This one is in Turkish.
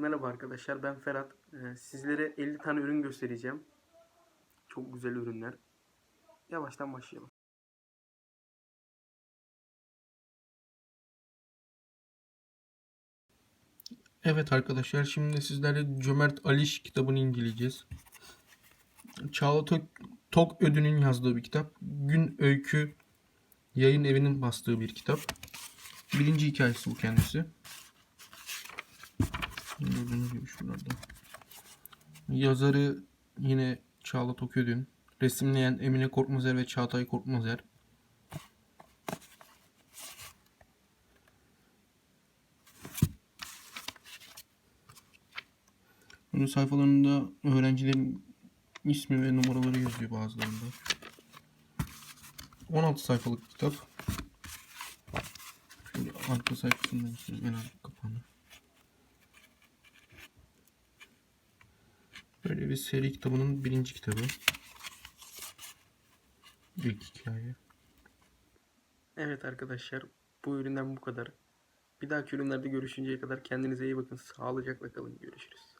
Merhaba arkadaşlar ben Ferhat. Ee, sizlere 50 tane ürün göstereceğim. Çok güzel ürünler. Yavaştan başlayalım. Evet arkadaşlar şimdi sizlerle Cömert Aliş kitabını inceleyeceğiz. Çağla Tok, Tok Ödü'nün yazdığı bir kitap. Gün Öykü yayın evinin bastığı bir kitap. Birinci hikayesi bu kendisi. Gördüğünüz gibi şuralarda. Yazarı yine Çağla Toködün. Resimleyen Emine Korkmazer ve Çağatay Korkmazer. Bunun sayfalarında öğrencilerin ismi ve numaraları yazıyor bazılarında. 16 sayfalık kitap. Şöyle arka sayfasından en arka Böyle bir seri kitabının birinci kitabı. İlk hikaye. Evet arkadaşlar bu üründen bu kadar. Bir dahaki ürünlerde görüşünceye kadar kendinize iyi bakın. Sağlıcakla kalın. Görüşürüz.